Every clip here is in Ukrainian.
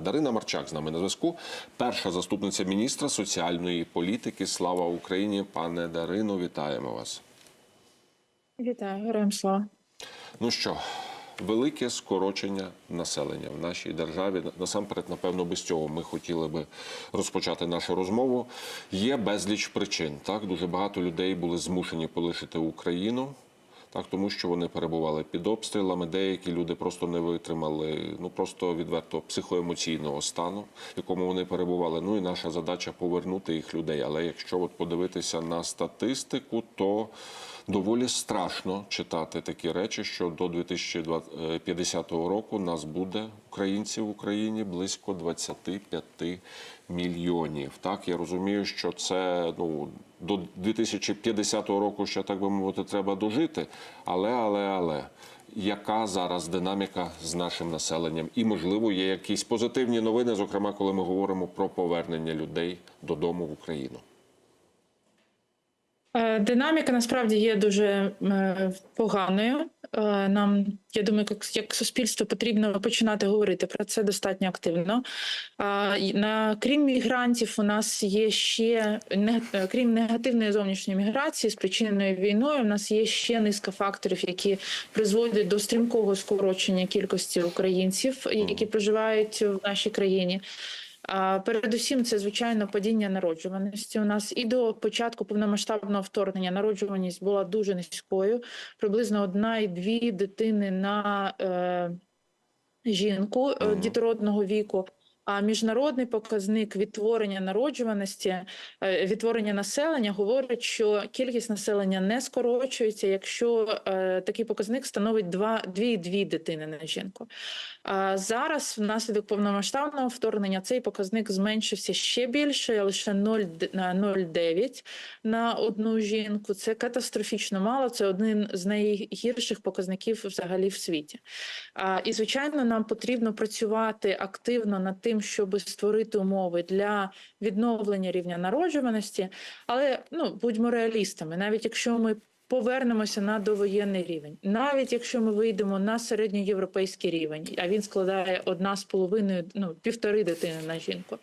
Дарина Марчак з нами на зв'язку. Перша заступниця міністра соціальної політики. Слава Україні, пане Дарино, вітаємо вас. Вітаю, героям слава. Ну що, велике скорочення населення в нашій державі. Насамперед, напевно, без цього ми хотіли би розпочати нашу розмову. Є безліч причин. Так, дуже багато людей були змушені полишити Україну. Так, тому що вони перебували під обстрілами. Деякі люди просто не витримали, ну просто відверто психоемоційного стану, в якому вони перебували. Ну і наша задача повернути їх людей. Але якщо от подивитися на статистику, то доволі страшно читати такі речі, що до 2050 року нас буде українців в Україні близько 25 мільйонів. Так я розумію, що це ну до 2050 року ще так би мовити треба дожити. Але, але, але яка зараз динаміка з нашим населенням? І можливо є якісь позитивні новини, зокрема, коли ми говоримо про повернення людей додому в Україну. Е, Динаміка насправді є дуже е, поганою. Е, Нам, я думаю, як, як суспільство потрібно починати говорити про це достатньо активно. А, На крім мігрантів, у нас є ще не е, крім негативної зовнішньої міграції, спричиненої війною. У нас є ще низка факторів, які призводять до стрімкого скорочення кількості українців, які проживають в нашій країні. Передусім, це звичайно падіння народжуваності. У нас і до початку повномасштабного вторгнення народжуваність була дуже низькою, приблизно одна і дві дитини на е, жінку е, дітородного віку. А міжнародний показник відтворення народжуваності, е, відтворення населення говорить, що кількість населення не скорочується, якщо е, такий показник становить 2,2 дитини на жінку. А зараз, внаслідок повномасштабного вторгнення, цей показник зменшився ще більше, лише 0,9 на 0,9 на одну жінку. Це катастрофічно мало. Це один з найгірших показників взагалі в світі. І звичайно, нам потрібно працювати активно над тим, щоб створити умови для відновлення рівня народжуваності. Але ну будьмо реалістами, навіть якщо ми повернемося на довоєнний рівень, навіть якщо ми вийдемо на середньоєвропейський рівень, а він складає одна з половиною, ну півтори дитини на жінку.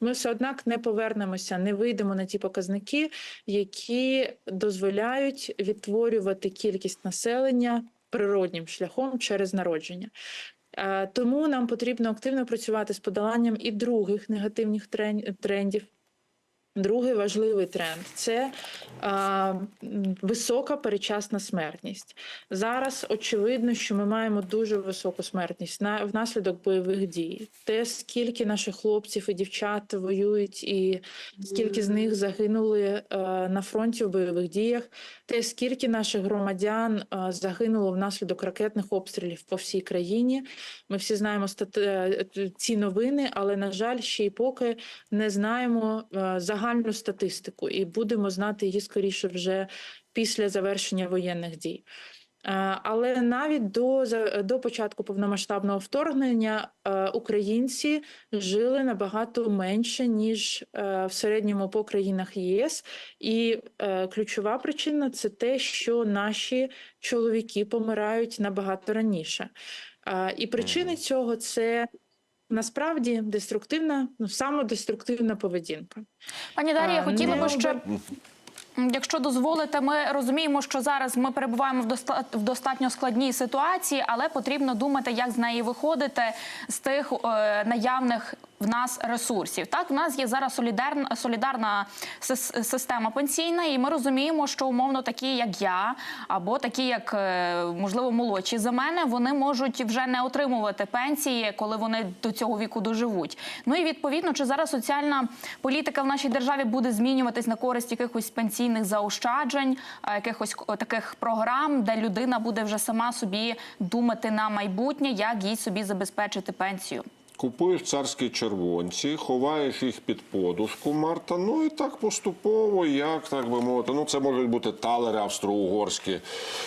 Ми все однак не повернемося, не вийдемо на ті показники, які дозволяють відтворювати кількість населення природнім шляхом через народження. Е, Тому нам потрібно активно працювати з подоланням і других негативних трен- трендів. Другий важливий тренд це а, висока перечасна смертність. Зараз очевидно, що ми маємо дуже високу смертність на внаслідок бойових дій. Те, скільки наших хлопців і дівчат воюють, і скільки з них загинули е, на фронті в бойових діях, те, скільки наших громадян е, загинуло внаслідок ракетних обстрілів по всій країні. Ми всі знаємо стат... е, ці новини, але на жаль, ще й поки не знаємо е, загальну статистику, і будемо знати її скоріше вже після завершення воєнних дій. Е, Але навіть до, до початку повномасштабного вторгнення е, українці жили набагато менше ніж е, в середньому по країнах ЄС, і ключова причина це те, що наші чоловіки помирають набагато раніше. І причини цього це насправді деструктивна, ну самодеструктивна поведінка. Пані Дарія, А, хотіла би ще. Якщо дозволите, ми розуміємо, що зараз ми перебуваємо в достатньо складній ситуації, але потрібно думати, як з неї виходити з тих е, наявних в нас ресурсів. Так, в нас є зараз солідарна солідарна система пенсійна, і ми розуміємо, що умовно такі, як я, або такі, як е, можливо молодші за мене, вони можуть вже не отримувати пенсії, коли вони до цього віку доживуть. Ну і відповідно, чи зараз соціальна політика в нашій державі буде змінюватись на користь якихось пенсійних заощаджень, е, якихось таких програм, де людина буде вже сама собі думати на майбутнє, як їй собі забезпечити пенсію. Купуєш царські червонці, ховаєш їх під подушку, Марта. Ну і так поступово, як так би мовити. Ну, це можуть бути талери австро-угорські,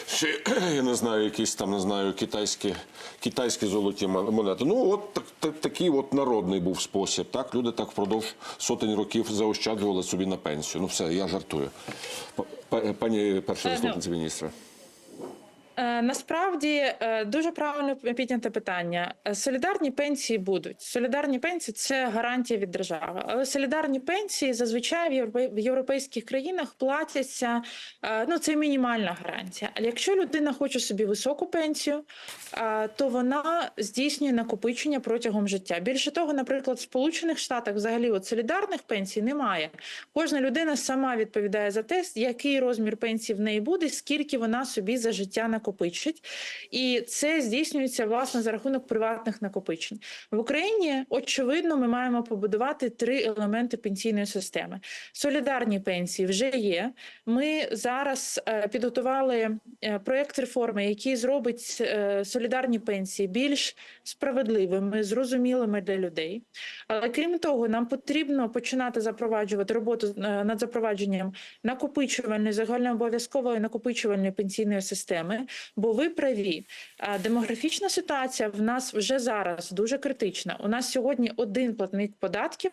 чи я не знаю, якісь там не знаю, китайські, китайські золоті монети. Ну, от так, так, такий от народний був спосіб. Так, люди так впродовж сотень років заощаджували собі на пенсію. Ну, все, я жартую. Пані перша заступниця міністра. Е, Насправді е, дуже правильно підняте питання. Е, Солідарні пенсії будуть. Солідарні пенсії це гарантія від держави. Але солідарні пенсії зазвичай в європе- європейських країнах платяться. Ну це мінімальна гарантія. Але якщо людина хоче собі високу пенсію, то вона здійснює накопичення протягом життя. Більше того, наприклад, в Сполучених Штатах взагалі от солідарних пенсій немає. Кожна людина сама відповідає за те, який розмір пенсії в неї буде, скільки вона собі за життя накопичить. І це здійснюється власне за рахунок приватних накопичень. В Україні очевидно, ми маємо побудувати три елементи пенсійної системи. Солідарні пенсії вже є. Ми зараз е, підготували е, проєкт реформи, який зробить е, солідарні пенсії більш справедливими, зрозумілими для людей. Але крім того, нам потрібно починати запроваджувати роботу над запровадженням накопичувальної загальнообов'язкової накопичувальної пенсійної системи. Бо ви праві, демографічна ситуація в нас вже зараз дуже критична. У нас сьогодні один платник податків.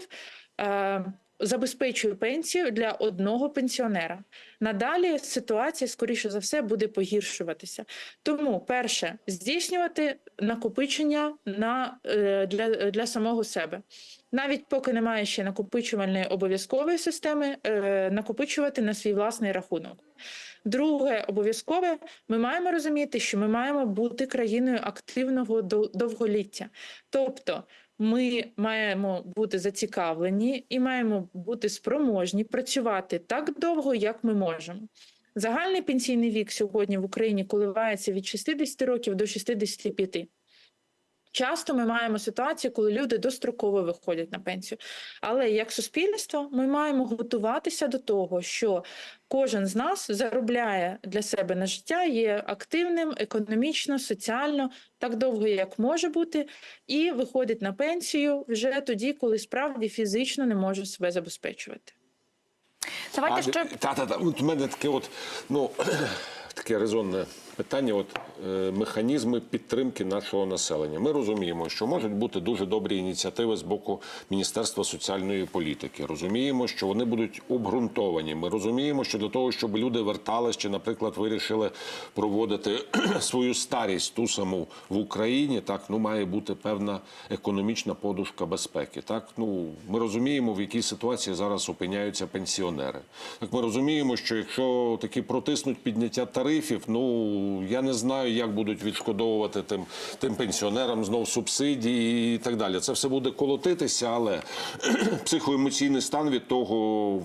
Забезпечує пенсію для одного пенсіонера. Надалі ситуація, скоріше за все, буде погіршуватися. Тому, перше, здійснювати накопичення на, е, для, для самого себе. Навіть поки немає ще накопичувальної обов'язкової системи, е, накопичувати на свій власний рахунок. Друге, обов'язкове, ми маємо розуміти, що ми маємо бути країною активного до- довголіття. Тобто ми маємо бути зацікавлені і маємо бути спроможні працювати так довго, як ми можемо. Загальний пенсійний вік сьогодні в Україні коливається від 60 років до 65. Часто ми маємо ситуацію, коли люди достроково виходять на пенсію. Але як суспільство ми маємо готуватися до того, що кожен з нас заробляє для себе на життя, є активним економічно, соціально, так довго, як може бути, і виходить на пенсію вже тоді, коли справді фізично не може себе забезпечувати. Давайте А, ще Та, та, та. От у мене таке от, ну, таке резонне питання. От, е, механізми підтримки нашого населення. Ми розуміємо, що можуть бути дуже добрі ініціативи з боку Міністерства соціальної політики. Розуміємо, що вони будуть обґрунтовані. Ми розуміємо, що для того, щоб люди вертались чи, наприклад, вирішили проводити свою старість ту саму в Україні, так ну має бути певна економічна подушка безпеки. Так, ну ми розуміємо, в якій ситуації зараз опиняються пенсіонери. Так, ми розуміємо, що якщо таки протиснуть підняття тарифів, ну я не знаю, як будуть відшкодовувати тим, тим пенсіонерам знов субсидії і так далі. Це все буде колотитися, але психоемоційний стан від того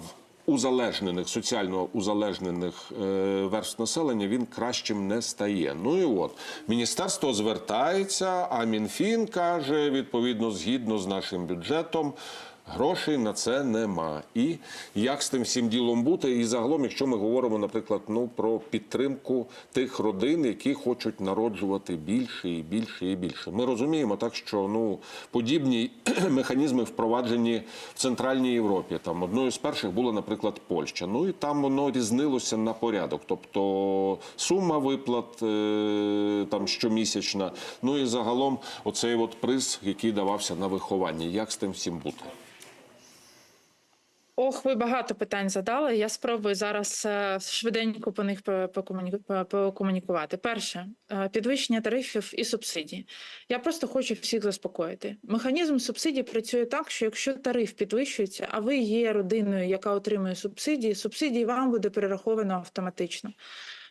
узалежнених, соціально узалежнених е, верств населення він кращим не стає. Ну і от міністерство звертається, а Мінфін каже, відповідно, згідно з нашим бюджетом. Грошей на це нема. І як з тим всім ділом бути? І загалом, якщо ми говоримо, наприклад, ну про підтримку тих родин, які хочуть народжувати більше і більше і більше. Ми розуміємо так, що ну подібні механізми впроваджені в Центральній Європі. Там одною з перших була, наприклад, Польща. Ну і там воно різнилося на порядок. Тобто сума виплат е, там щомісячна. Ну і загалом оцей от приз, який давався на виховання. Як з тим всім бути? Ох, ви багато питань задали. Я спробую зараз е, швиденько по них по- покомунікувати. Перше, е, підвищення тарифів і субсидій. Я просто хочу всіх заспокоїти. Механізм субсидій працює так, що якщо тариф підвищується, а ви є родиною, яка отримує субсидії, субсидії вам буде перераховано автоматично.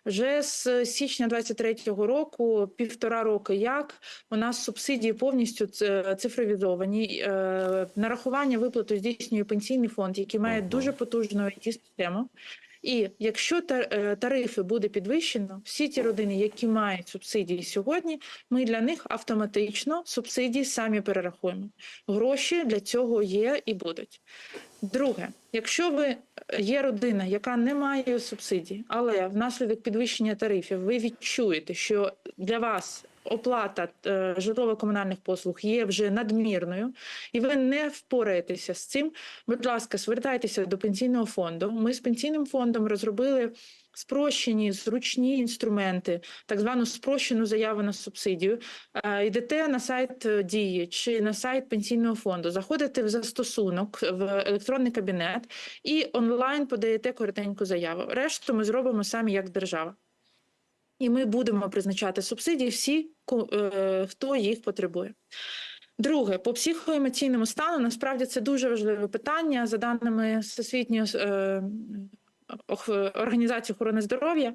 Вже з січня 23-го року, півтора роки, як у нас субсидії повністю цифровізовані. Е, Нарахування виплату здійснює пенсійний фонд, який має дуже потужну it систему. І якщо е, тарифи буде підвищено, всі ті родини, які мають субсидії сьогодні, ми для них автоматично субсидії самі перерахуємо. Гроші для цього є і будуть. Друге, якщо ви е, є родина, яка не має субсидій, але внаслідок підвищення тарифів ви відчуєте, що для вас оплата е, житлово-комунальних послуг є вже надмірною, і ви не впораєтеся з цим. Будь ласка, звертайтеся до пенсійного фонду. Ми з пенсійним фондом розробили. Спрощені зручні інструменти, так звану спрощену заяву на субсидію. Е, Йдете на сайт е, дії чи на сайт пенсійного фонду, заходите в застосунок в електронний кабінет і онлайн подаєте коротеньку заяву. Решту ми зробимо самі як держава. І ми будемо призначати субсидії всі, е, хто їх потребує. Друге, по психоемоційному стану насправді це дуже важливе питання. За даними Всесвітньої е, організації охорони здоров'я,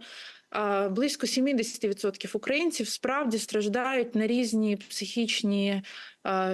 близько 70% українців справді страждають на різні психічні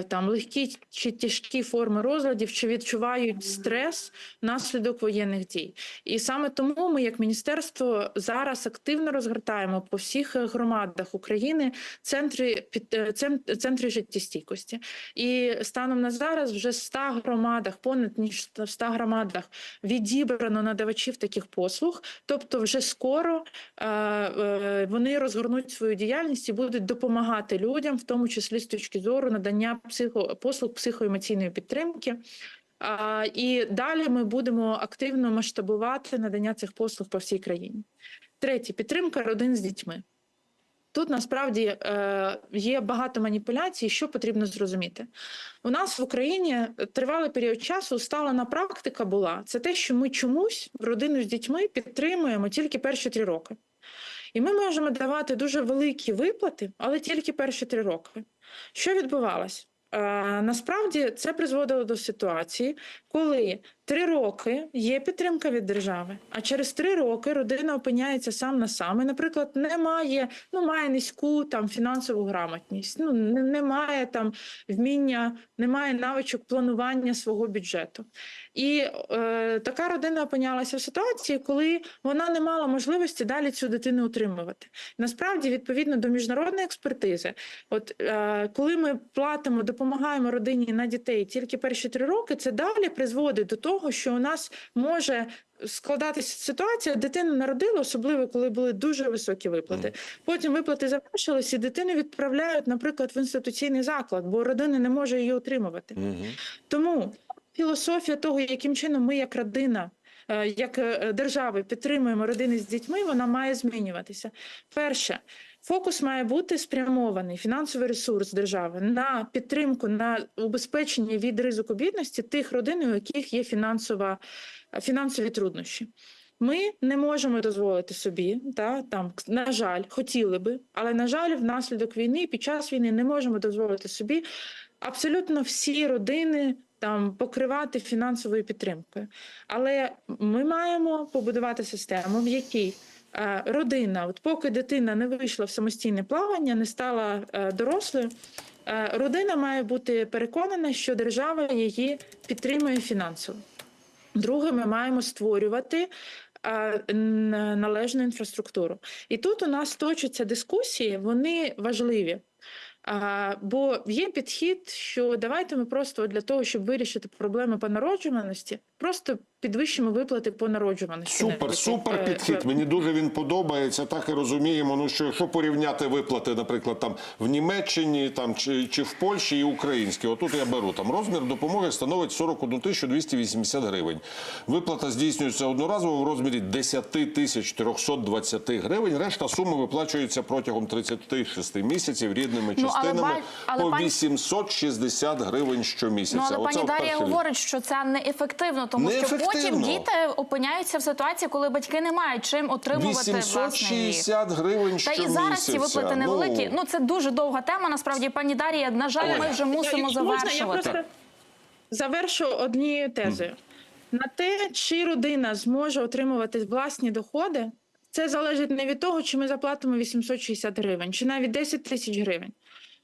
там легкі чи тяжкі форми розладів, чи відчувають стрес внаслідок воєнних дій. І саме тому ми, як міністерство, зараз активно розгортаємо по всіх е, громадах України центри під е, центри життєстійкості. І станом на зараз вже в 100 громадах, понад ніж в 100 громадах відібрано надавачів таких послуг. Тобто, вже скоро е, е, вони розгорнуть свою діяльність і будуть допомагати людям, в тому числі з точки зору надання психо послуг психоемоційної підтримки. А, і далі ми будемо активно масштабувати надання цих послуг по всій країні. Третє підтримка родин з дітьми. Тут насправді е, є багато маніпуляцій, що потрібно зрозуміти. У нас в Україні тривалий період часу усталена практика була це те, що ми чомусь родину з дітьми підтримуємо тільки перші три роки. І ми можемо давати дуже великі виплати, але тільки перші три роки. Що відбувалось? Насправді це призводило до ситуації, коли три роки є підтримка від держави, а через три роки родина опиняється сам на сам. І, наприклад, немає, ну має низьку там фінансову грамотність, ну не, немає там вміння, немає навичок планування свого бюджету. І е, така родина опинялася в ситуації, коли вона не мала можливості далі цю дитину утримувати. Насправді, відповідно до міжнародної експертизи, от е, коли ми платимо, допомагаємо родині на дітей тільки перші три роки, це далі призводить до того, що у нас може складатися ситуація, дитину народили, особливо коли були дуже високі виплати. Потім виплати завершились, і дитину відправляють, наприклад, в інституційний заклад, бо родина не може її утримувати. Тому філософія того, яким чином ми, як родина, е, як е, держави, підтримуємо родини з дітьми, вона має змінюватися. Перше, фокус має бути спрямований фінансовий ресурс держави на підтримку, на убезпечення від ризику бідності тих родин, у яких є фінансова, фінансові труднощі. Ми не можемо дозволити собі, та там на жаль, хотіли би, але на жаль, внаслідок війни під час війни не можемо дозволити собі абсолютно всі родини там покривати фінансовою підтримкою. Але ми маємо побудувати систему, в якій родина, от поки дитина не вийшла в самостійне плавання, не стала е, дорослою. е, Родина має бути переконана, що держава її підтримує фінансово. Друге, ми маємо створювати е, належну інфраструктуру. І тут у нас точаться дискусії, вони важливі. Бо є підхід, що давайте ми просто для того, щоб вирішити проблеми по народжуваності, просто підвищимо виплати по народжуваності. Супер, супер Е, підхід. Мені дуже він подобається. Так і розуміємо. Ну що якщо порівняти виплати, наприклад, там в Німеччині, там чи, чи в Польщі і українські, отут я беру там розмір допомоги становить 41 тисячу 280 гривень. Виплата здійснюється одноразово в розмірі 10 тисяч 320 гривень. Решта суми виплачується протягом 36 місяців рідними Ну, але частинами ба- але по 860 гривень щомісяця. Ну, але Оце пані Дар'я говорить, що це неефективно, тому що потім діти опиняються в ситуації, коли батьки не мають чим отримувати власне їх. 860 гривень Та і зараз ці виплати невеликі. Ну це дуже довга тема. Насправді, пані Дар'я, на жаль, Ой. ми вже мусимо Якщо можна. Я просто завершу однією тезою. На те, чи родина зможе отримувати власні доходи, це залежить не від того, чи ми заплатимо 860 гривень, чи навіть 10 тисяч гривень.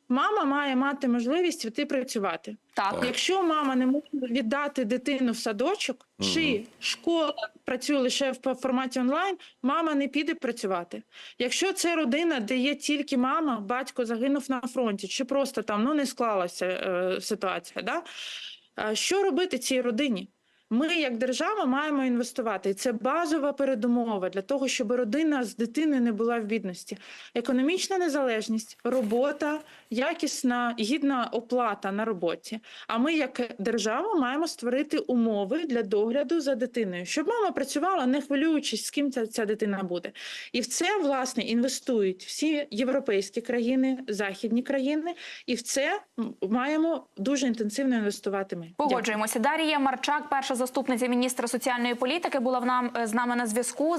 Мама має мати можливість піти працювати. Так. Якщо мама не може віддати дитину в садочок, чи школа працює лише в форматі онлайн, мама не піде працювати. Якщо це родина, де є тільки мама, батько загинув на фронті, чи просто там ну не склалася е, ситуація. Да? Що робити цій родині? Ми, як держава, маємо інвестувати. І це базова передумова для того, щоб родина з дитиною не була в бідності. Економічна незалежність, робота, якісна, гідна оплата на роботі. А ми, як держава, маємо створити умови для догляду за дитиною, щоб мама працювала, не хвилюючись, з ким ця, ця дитина буде. І в це власне інвестують всі європейські країни, західні країни, і в це маємо дуже інтенсивно інвестувати. Ми Дякую. Погоджуємося. Дар'я Марчак, перша заступниця міністра соціальної політики, була нам з нами на зв'язку.